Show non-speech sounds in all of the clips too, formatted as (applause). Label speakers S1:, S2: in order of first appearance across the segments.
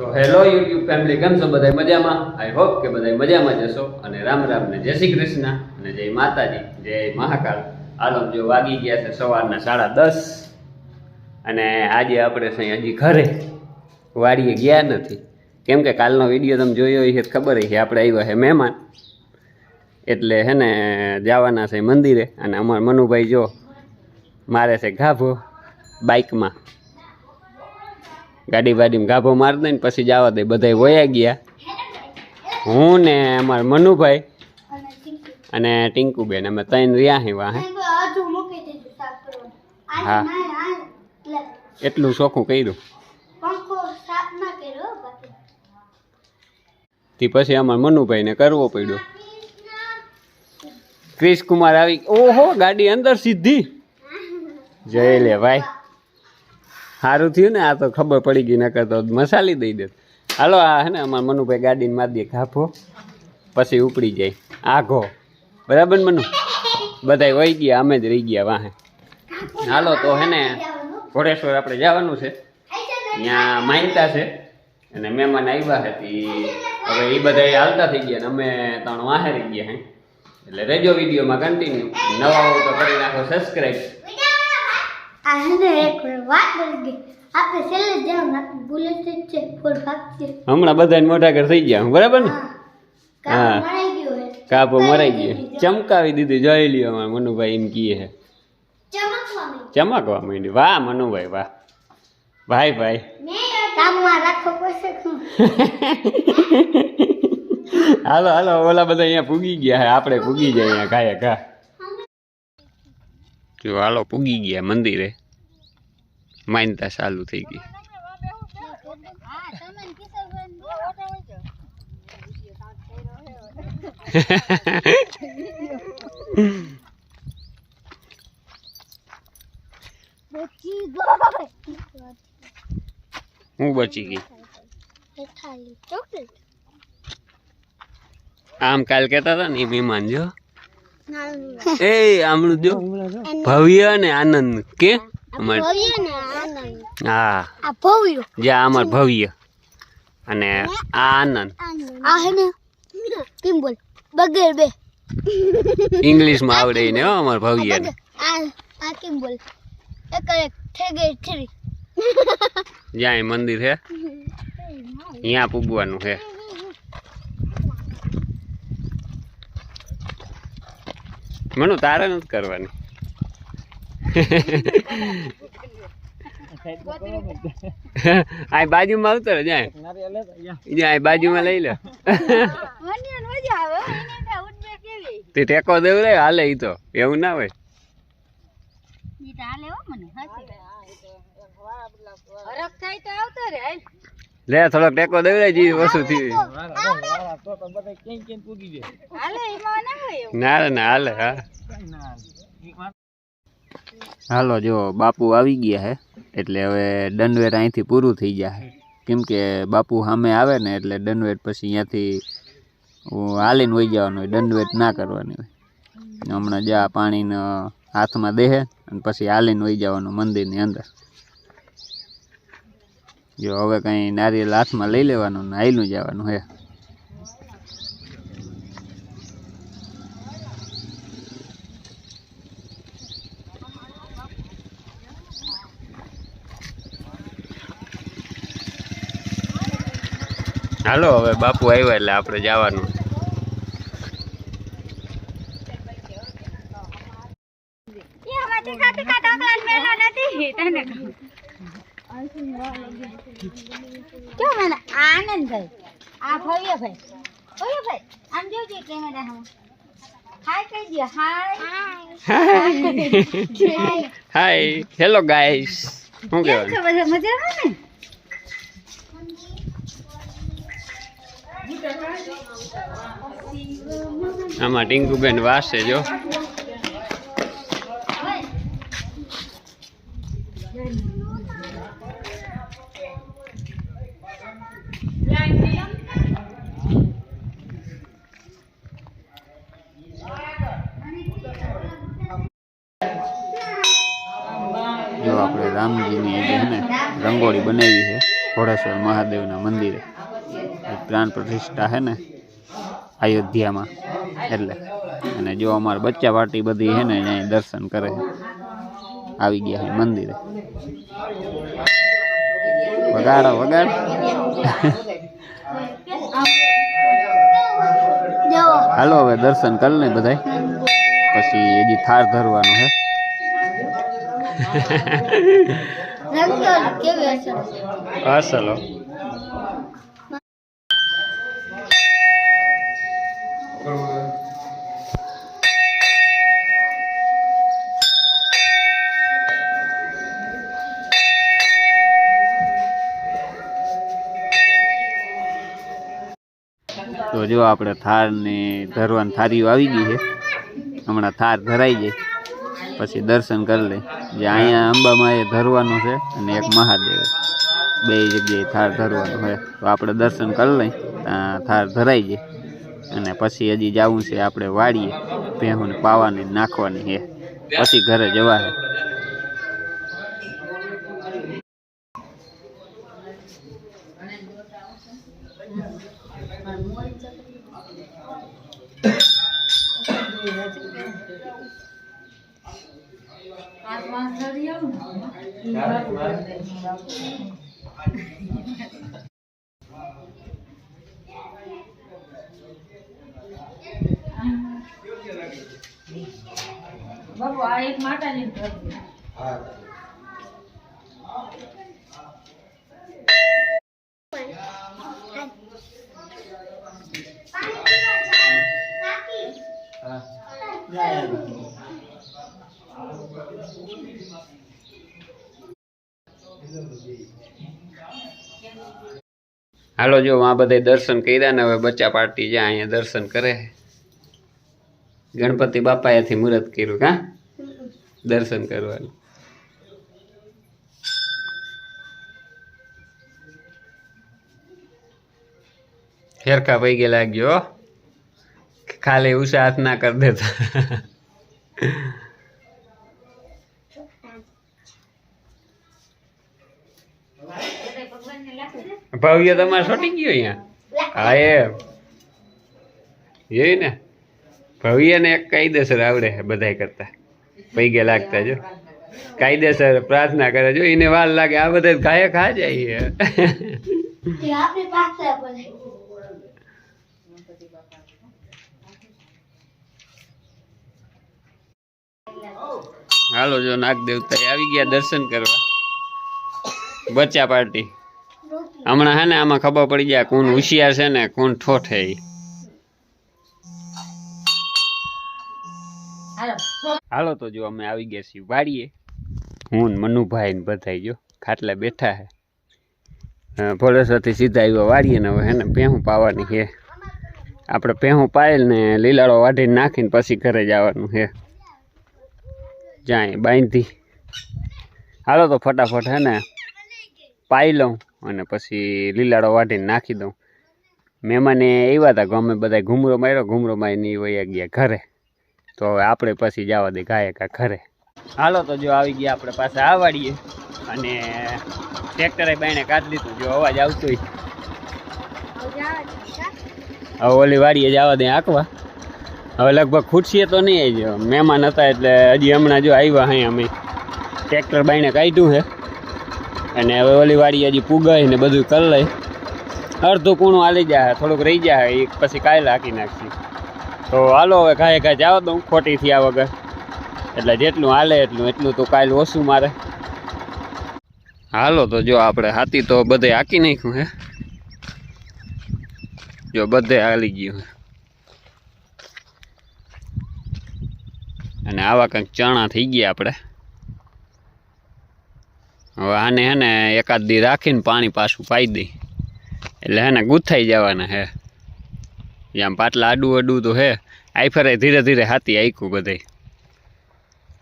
S1: તો hello YouTube family કેમ છો બધા મજામાં? આઈ હોપ કે બધા મજામાં જશો અને રામ રામ ને જય શ્રી કૃષ્ણ અને જય માતાજી, જય મહાકાળ હાલો, જો વાગી ગયા છે સવારના સાડા દસ અને આજે આપણે છે હજી ઘરે વાડીએ ગયા નથી. કેમ કે કાલનો વીડિયો તમે જોયો છે ખબર છે આપણે આવ્યા છે મહેમાન. એટલે હે ને, જવાના છે મંદિરે અને અમારા મનુભાઈ જો મારે છે ગાભો બાઇકમાં. ગાડી વાડીમાં ગાભો મારી દે ને પછી જવા દે. બધા વયા ગયા. હું ને અમારા મનુભાઈ અને ટિંકુબેન. અમે ત્રણ રહ્યા હે વાહે. હા. એટલું ચોખ્ખું કર્યું. તે પછી અમારા મનુભાઈને કરવો પડ્યો. ક્રિશ કુમાર આવી. ઓહો, ગાડી અંદર સીધી. જય લે, ભાઈ. સારું થયું ને, આ તો ખબર પડી ગઈ, નકર તો મસાલી દઈ દે. હાલો, આ હે ને, અમારા મનુભાઈ ગાડીને મારી દે ઘાફો, પછી ઉપડી જાય. આઘો. બરાબર મનુ? બધાય વહી ગયા, અમે જ રહી ગયા વાહે. હાલો, તો હે ને, ઘોડેશ્વર આપણે જવાનું છે. ત્યાં માનતા છે. અને મહેમાન આવ્યા હતી હવે એ બધા હાલતા થઈ ગયા ને, અમે ત્રણ વાહે રહી ગયા હે. એટલે રેજો વિડીયોમાં કન્ટિન્યુ નવા તો કરી નાખો સબસ્ક્રાઈબ
S2: આપણે છેલ્લે જાવ આપણે બુલેટ જ છે ફૂલ ભાગશે
S1: હમણાં બધાને મોટા ઘર થઈ ગયા બરાબર ને? હા.
S2: હે.
S1: કાપો મરાઈ ગયો. ચમકાવી દીધું. જોઈ લ્યો અમારા મનુભાઈ એમ કીએ છે.
S2: ચમકવા માંડ્યું.
S1: માંડી વાહ મનુભાઈ વાહ. ભાઈ ભાઈ? હાલો હાલો ઓલા બધા અહીંયા પૂગી ગયા છે. આપણે પૂગી જાય અહીંયા ગાયે કા જો હાલો પૂગી ગયા મંદિરે. માનતા ચાલુ થઈ ગઈ. હું બચી ગઈ. આમ કાલ કેતા હતા ને એ માનજો જો. એ આમળું જો ભવ્ય અને આનંદ. કે? અમાર હા. જ્યાં અમાર ભવ્ય. અને આ આનંદ.
S2: આ હે ને કેમ બોલ? બગેર બે.
S1: ઇંગ્લિશમાં આવડે ને અમાર ભવ્ય ને
S2: આ આ કેમ બોલ? એક એક ઠેગે થ્રી
S1: જ્યાં મંદિર છે અહીંયા પૂગવાનું છે મનુ તારે નથી કરવાની. (laughs) આ બાજુમાં આવતો રહે જાય. આ બાજુમાં લઈ લે. (laughs) તે ટેકો દેવ રે હાલે ઈ તો. એવું ના હોય.
S2: ઈ તો હાલે હો મને હરક થાય તો આવતો રે હાલ.
S1: લે થોડોક ટેકો દેવ રે જી વસ્તુ થી
S2: ના
S1: ના હાલે હા. હાલો, જો બાપુ આવી ગયા હે, એટલે હવે દંડવેર અહીંથી પૂરું થઈ જાય કેમ કે બાપુ સામે આવે ને, એટલે દંડવેર પછી અહીંયાથી હાલીને વહી જવાનું હોય, દંડવેટ ના કરવાની હોય. હમણાં જા પાણીને હાથમાં દેહે અને પછી હાલીને વહી જવાનું મંદિરની અંદર. જો હવે કંઈ નારિયેલ હાથમાં લઈ લેવાનું ને હાઈલું જવાનું હે. હાલો હવે બાપુ આવ્યા એટલે આપણે જવાનું.
S2: આનંદ ભાઈ. આ ભવ્ય ભાઈ ભવ્ય ભાઈ આમ જોજો કેમેરા હમ હાય
S1: હેલો ગાઈસ શું કહેવાનું
S2: મજામાં ને?
S1: આમાં ટીંકુબેન વાસે જો. જો આપણે રામજીની રંગોળી બનાવી છે ઘોડેશ્વર મહાદેવના મંદિરે. પ્રાણ પ્રતિષ્ઠા છે ને અયોધ્યામાં. એટલે અને જો અમારે બચ્ચા પાર્ટી બધી છે ને અહીંયા દર્શન કરે આવી ગયા છે મંદિરે. વગાડો વગાડ. હાલો હવે દર્શન કરી લે બધાય. પછી હજી થાર ધરવાનું છે. (laughs)
S2: હા કેવી
S1: તો જો આપણે થાર ને ધરવાની થારીઓ આવી ગઈ છે. હમણાં થાર ધરાઈ જાય. પછી દર્શન કરી લે. જે અહીંયા અંબામાં એ ધરવાનું છે અને એક મહાદેવ. બે જગ્યાએ થાર ધરવાનું છે તો આપણે દર્શન કરી લઈ ત્યાં થાર ધરાઈ જાય. અને પછી હજી જવું છે આપણે વાળીએ ભેહું પાવાની નાખવાની છે. પછી ઘરે જવા છે
S3: બાપુ આ એક માટાની
S1: હાલો, જો આ બધા દર્શન કર્યા ને હવે બચ્ચા પાર્ટી જ્યાં અહીંયા દર્શન કરે ગણપતિ બાપાએથી મુહૂર્ત કર્યું કા દર્શન કરવાનું. ફેરકા ગયા લાગ્યો હો. ખાલી ઉષા હાથ ના કરી દેતા. ભવ્ય તમારે છોટી ગયો અહીંયા? હા એ ને? ભવ્યને એક કાયદેસર આવડે બધા બધાય કરતા. પૈગે લાગતા જો. કાયદેસર પ્રાર્થના કરે જો એને વાર લાગે. આ બધા ગાય ખા જાય હાલો જો નાગ દેવતા આવી ગયા દર્શન કરવા. બચ્ચા પાર્ટી. હમણાં હે ને આમાં ખબર પડી જાય કોણ હોશિયાર છે ને કોણ ઠોઠ
S3: હાલો
S1: તો જો અમે આવી ગયા છીએ વાડીએ. હું મનુભાઈ ને બધાઈ જો ખાટલા બેઠા હે. ભોળેશ્વરથી સીધા આવ્યો વાડીએ ને હવે હે ને ભેહું પાવાની છે આપણે પેહું પાયેલ ને લીલાડો વાઢીને નાખીને પછી ઘરે જવાનું છે જાય બાંધી. હાલો તો ફટાફટ હે ને પાઈ લઉં અને પછી લીલાડો વાઢીને નાખી દઉં. મહેમાને આવ્યા હતા ગમે બધા ઘૂમરો માર્યો, ઘૂમરો મારીને વયા ગયા ઘરે. તો હવે આપણે પછી જવા દે ગાયકા ઘરે. હાલો તો જો આવી ગયા આપણે પાસે આ વાડીએ અને ટ્રેક્ટરે બાઈને કાઢી દીધું જો અવાજ આવતો હવે ઓલી વાડીએ જવા દે આંકવા. હવે લગભગ ખૂટશે તો નહીં આવી મહેમાન હતા એટલે હજી હમણાં જો આવ્યા અહીં અમે. ટ્રેક્ટર બાઈને કાઢ્યું છે અને હવે ઓલી વાડી હજી પૂગાય ને બધું કરી લઈ. અડધું કૂણું હાલી જાય થોડુંક રહી જાય એ પછી કાયલા હાકી નાખશું. તો હાલો હવે કાંઈ કાંઈ જાવ દઉં, ખોટી થયા વગર. એટલે જેટલું હાલે એટલું એટલું તો કાલ ઓછું મારે. હાલો તો જો આપણે હાથી તો બધે હાકી નાખ્યું હે. જો બધે હાલી ગયું હે. અને આવા કંઈક ચણા થઈ ગયા આપણે. હવે આને હે ને એકાદ દી રાખીને પાણી પાછું પાઈ દઈ એટલે હે ને ગુથાઈ જવાના હે. આમ પાટલા આડું અડું તો હે આઈ ફરે ધીરે ધીરે હાથી આઈકું બધે.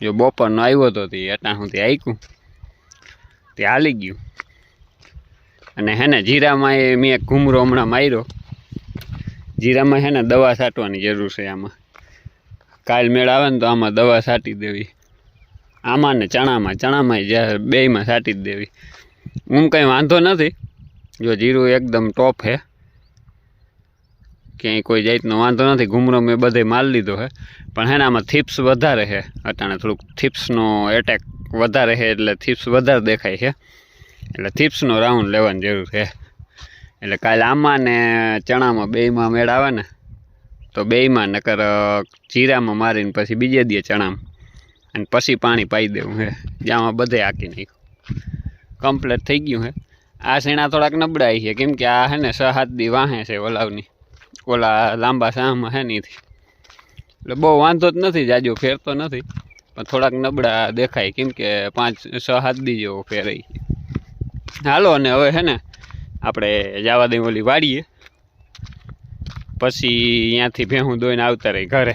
S1: જો બપોરનો આવ્યો તો તે અટાણ સુધી આઈકું તે હાલી ગયું. અને હે ને જીરામાં એ મેં ઘૂમરો હમણાં માર્યો. જીરામાં હે ને દવા છાંટવાની જરૂર છે આમાં. કાલ મેળ આવે ને તો આમાં દવા છાંટી દેવી. આમાં ને ચણામાં. ચણામાં બેયમાં છાંટી જ દેવી. હું કંઈ વાંધો નથી. જો જીરું એકદમ ટોપ હે. ક્યાંય કોઈ જાતનો વાંધો નથી. ઘૂમરો મેં બધે માલ લીધો છે પણ હે ને આમાં થીપ્સ વધારે છે અટાણે થોડુંક થીપ્સનો એટેક વધારે છે એટલે થીપ્સ વધારે દેખાય છે એટલે થીપ્સનો રાઉન્ડ લેવાની જરૂર છે એટલે કાલે આમાં ને ચણામાં બેયમાં મેળ આવે ને, તો બેયમાં નકર જીરામાં મારીને પછી બીજે દે ચણામાં. અને પછી પાણી પાઈ દેવું હે. જ્યાં બધે આંકી નાખ્યું. કમ્પ્લીટ થઈ ગયું હે. આ શેણા થોડાક નબળાઈ છે. કેમ કે આ હે ને છ દી વાહે છે ઓલાવની ઓલા લાંબા શાહમાં હે નહીંથી એટલે બહુ વાંધો જ નથી જાજો, ફેર તો નથી. પણ થોડાક નબળા દેખાય. કેમ કે પાંચ, છ દી જેવો ફેરાય હાલો અને હવે હે ને આપણે જવા દઈ ઓલી વાડીએ. પછી અહીંયાથી ભેહું દોઈને આવતા રહી ઘરે.